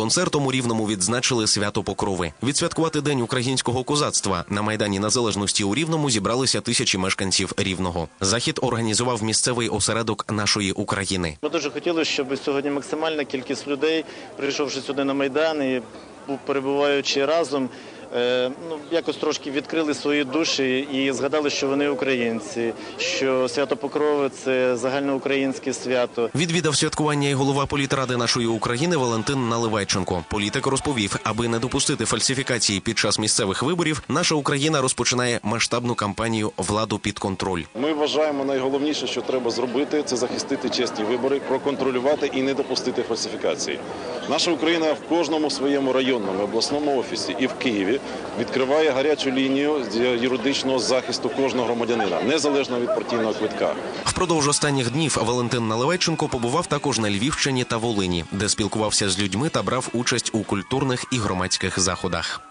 Концертом у Рівному відзначили свято Покрови. Відсвяткувати День українського козацтва на Майдані Незалежності у Рівному зібралися тисячі мешканців Рівного. Захід організував місцевий осередок нашої України. Ми дуже хотіли, щоб сьогодні максимальна кількість людей, прийшовши сюди на Майдан і перебуваючи разом, ну, якось трошки відкрили свої душі і згадали, що вони українці, що свято Покрови це загальноукраїнське свято. Відвідав святкування і голова політради нашої України Валентин Наливайченко. Політик розповів, аби не допустити фальсифікації під час місцевих виборів, наша Україна розпочинає масштабну кампанію владу під контроль. Ми вважаємо найголовніше, що треба зробити, це захистити чесні вибори, проконтролювати і не допустити фальсифікації. Наша Україна в кожному своєму районному обласному офісі і в Києві відкриває гарячу лінію юридичного захисту кожного громадянина, незалежно від партійного квитка. Впродовж останніх днів Валентин Наливайченко побував також на Львівщині та Волині, де спілкувався з людьми та брав участь у культурних і громадських заходах.